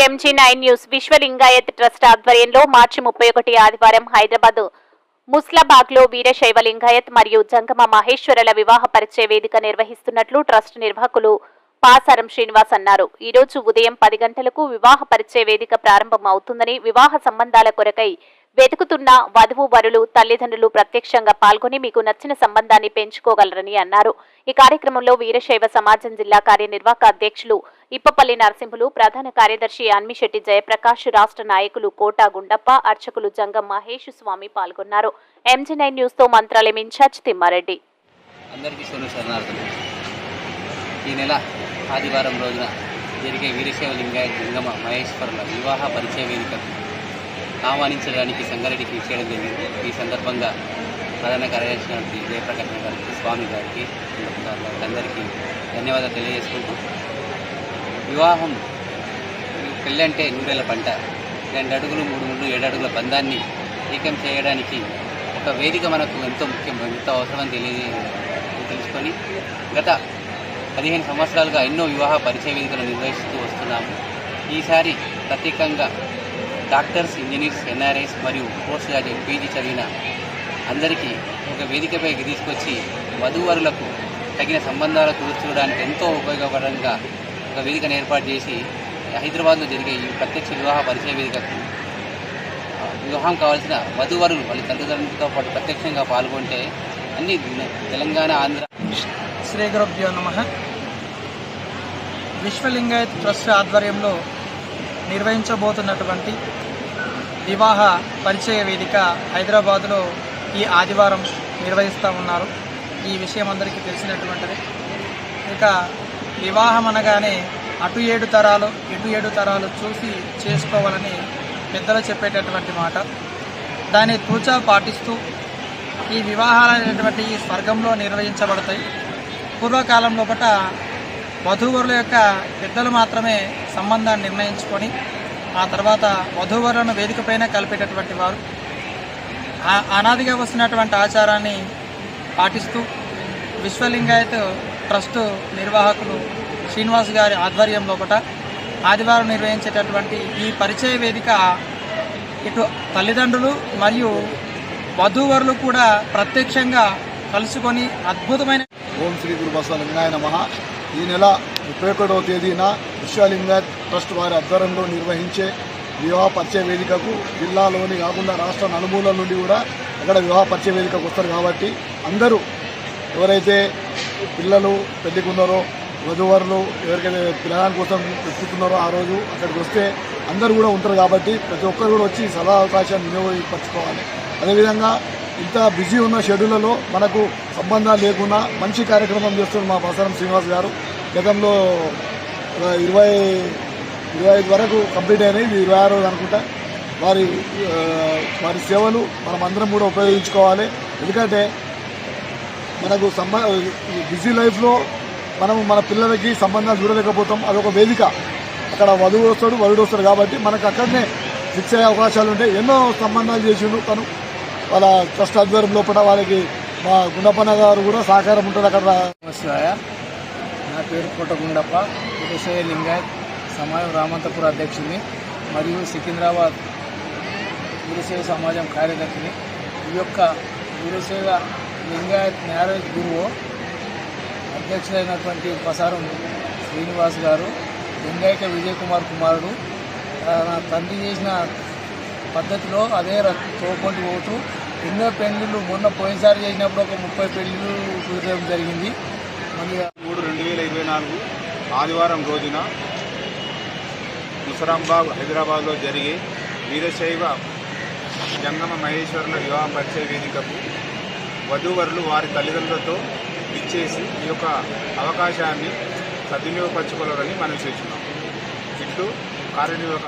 MG nine news. Vishwalingayat trust ఆధ్వర్యంలో మార్చి ముప్పై ఒకటి ఆదివారం హైదరాబాద్ ముస్లాబాగ్లో వీరశైవ లింగాయత్ మరియు జంగమ మహేశ్వరుల వివాహ పరిచయ వేదిక నిర్వహిస్తున్నట్లు ట్రస్ట్ నిర్వాహకులు పాసారం శ్రీనివాస్ అన్నారు. ఈ రోజు ఉదయం పది గంటలకు వివాహ పరిచయ వేదిక ప్రారంభం అవుతుందని వివాహ సంబంధాల కొరకై వెతుకుతున్న వధువు వరులు తల్లిదండ్రులు ప్రత్యక్షంగా పాల్గొని మీకు నచ్చిన సంబంధాన్ని పెంచుకోగలరని అన్నారు. ఈ కార్యక్రమంలో వీరశైవ సమాజం జిల్లా కార్యనిర్వాహక అధ్యక్షులు ఇప్పపల్లి నరసింహులు ప్రధాన కార్యదర్శి అన్మిశెట్టి జయప్రకాష్ రాష్ట్ర నాయకులు కోటా గుండప్ప అర్చకులు జంగం మహేష్ స్వామి పాల్గొన్నారు. ఎంజీ నైన్ న్యూస్తో మంత్రాలయం ఇన్ఛార్జ్ తిమ్మారెడ్డి. అందరికీ ఈ నెల ఆదివారం రోజున జరిగే వీరశైవ లింగాయ లింగమ మహేశ్వరుల వివాహ పరిచయ వేదికకు ఆహ్వానించడానికి సంగారెడ్డికి చేయడం జరిగింది. ఈ సందర్భంగా ప్రధాన కార్యదర్శి అయినటువంటి గారికి స్వామి గారికి అందరికీ ధన్యవాదాలు తెలియజేసుకుంటూ వివాహం పెళ్ళి అంటే నూరేళ్ళ పంట రెండు అడుగులు మూడు ముళ్ళు ఏడు అడుగుల బంధాన్ని ఏకం చేయడానికి ఒక వేదిక మనకు ఎంతో ముఖ్యం ఎంతో అవసరమని తెలియ తెలుసుకొని గత పదిహేను సంవత్సరాలుగా ఎన్నో వివాహ పరిచయ వేదికలు నిర్వహిస్తూ వస్తున్నాము. ఈసారి ప్రత్యేకంగా డాక్టర్స్ ఇంజనీర్స్ ఎన్ఆర్ఐస్ మరియు పోస్ట్ గ్రాడ్యుయేట్ పీజీ చదివిన అందరికీ ఒక వేదికపైకి తీసుకొచ్చి వధూవరులకు తగిన సంబంధాలు కుదుర్చుకోవడానికి ఎంతో ఉపయోగపడంగా ఒక వేదికను ఏర్పాటు చేసి హైదరాబాద్లో జరిగే ఈ ప్రత్యక్ష వివాహ పరిచయ వేదికకు వివాహం కావాల్సిన వధువరులు వాళ్ళ తల్లిదండ్రులతో పాటు ప్రత్యక్షంగా పాల్గొంటే అన్ని తెలంగాణ ఆంధ్ర శ్రీ గురుభ్యో నమ. విశ్వలింగాయత్ ట్రస్ట్ ఆధ్వర్యంలో నిర్వహించబోతున్నటువంటి వివాహ పరిచయ వేదిక హైదరాబాదులో ఈ ఆదివారం నిర్వహిస్తూ ఉన్నారు. ఈ విషయం అందరికీ తెలిసినటువంటిది. ఇక వివాహం అనగానే అటు ఏడు తరాలు ఇటు ఏడు తరాలు చూసి చేసుకోవాలని పెద్దలు చెప్పేటటువంటి మాట. దాన్ని తూచా పాటిస్తూ ఈ వివాహాలు అనేటువంటి ఈ స్వర్గంలో నిర్వహించబడతాయి. పూర్వకాలం లోపట వధూవరుల యొక్క పెద్దలు మాత్రమే సంబంధాన్ని నిర్ణయించుకొని ఆ తర్వాత వధూవరులను వేదికపైన కలిపేటటువంటి వారు. ఆ- అనాదిగా వస్తున్నటువంటి ఆచారాన్ని పాటిస్తూ విశ్వలింగాయత్ ట్రస్ట్ నిర్వాహకులు శ్రీనివాస్ గారి ఆధ్వర్యం లోపట ఆదివారం నిర్వహించేటటువంటి ఈ పరిచయ వేదిక ఇటు తల్లిదండ్రులు మరియు వధూవరులు కూడా ప్రత్యక్షంగా కలుసుకొని అద్భుతమైన ఓం శ్రీ గురు బసవలింగాయ నమ. ఈ నెల ముప్పై ఒకటవ తేదీన విశ్వలింగ ట్రస్ట్ వారి ఆధ్వర్యంలో నిర్వహించే వివాహ పరిచయ వేదికకు జిల్లాలోని కాకుండా రాష్ట్ర నలుమూలల నుండి కూడా అక్కడ వివాహ పరిచయ వేదికకు వస్తారు కాబట్టి అందరూ ఎవరైతే పిల్లలు పెళ్ళికున్నారో వధువరులు ఎవరికైతే పిల్లల కోసం వెతుకుతున్నారో ఆ రోజు అక్కడికి వస్తే అందరూ కూడా ఉంటారు కాబట్టి ప్రతి ఒక్కరు కూడా వచ్చి సదా అవకాశాన్ని వినియోగపరచుకోవాలి. అదేవిధంగా ఇంత బిజీ ఉన్న షెడ్యూళ్ళలో మనకు సంబంధాలు లేకుండా మంచి కార్యక్రమం చేస్తున్న మా ప్రసారం శ్రీనివాస్ గారు. గతంలో ఇరవై ఇరవై ఐదు వరకు కంప్లీట్ అయినాయి ఇది ఇరవై ఆరు అనుకుంటా. వారి వారి సేవలు మనం అందరం కూడా ఉపయోగించుకోవాలి. ఎందుకంటే మనకు సంబ బిజీ లైఫ్లో మనం మన పిల్లలకి సంబంధాలు చూడలేకపోతాం. అదొక వేదిక. అక్కడ వధువు వస్తాడు వరుడు వస్తాడు కాబట్టి మనకు అక్కడనే ఫిక్స్ అయ్యే అవకాశాలు ఉంటాయి. ఎన్నో సంబంధాలు చేసిండు తను. వాళ్ళ ట్రస్ట్ ఆధ్వర్యం లోపల వాళ్ళకి మా గుండపన్న గారు కూడా సహకారం ఉంటుంది అక్కడ. నమస్కాయ నా పేరు కోటగుండప్ప విషయ లింగాయత్. సమాజం రామంతపుర అధ్యక్షుడిని మరియు సికింద్రాబాద్ వీరశైవ సమాజం కార్యదర్శిని. ఈ యొక్క వీరశైవ లింగాయత్ మ్యారేజ్ గురువు అధ్యక్షుడైనటువంటి ప్రసారం శ్రీనివాస్ గారు లింగాయక విజయ్ కుమార్ కుమారుడు. తన తండ్రి చేసిన పద్ధతిలో అదే తోపంటి పోతూ ఎన్నో పెళ్ళిళ్ళు మొన్న పోయినసారి చేసినప్పుడు ఒక ముప్పై పెళ్ళిళ్ళు కుదరడం జరిగింది. మళ్ళీ మూడు రెండు వేల ఇరవై నాలుగు ఆదివారం రోజున ముసరాంబాగ్ హైదరాబాద్లో జరిగే వీరశైవ జంగమ మహేశ్వరుల వివాహ పరిచయ వేదికకు వధూవరులు వారి తల్లిదండ్రులతో ఇచ్చేసి ఈ యొక్క అవకాశాన్ని సద్వినియోగపరచుకోవాలని మనం చేస్తున్నాం. ఇట్లు కార్యనిర్వాహక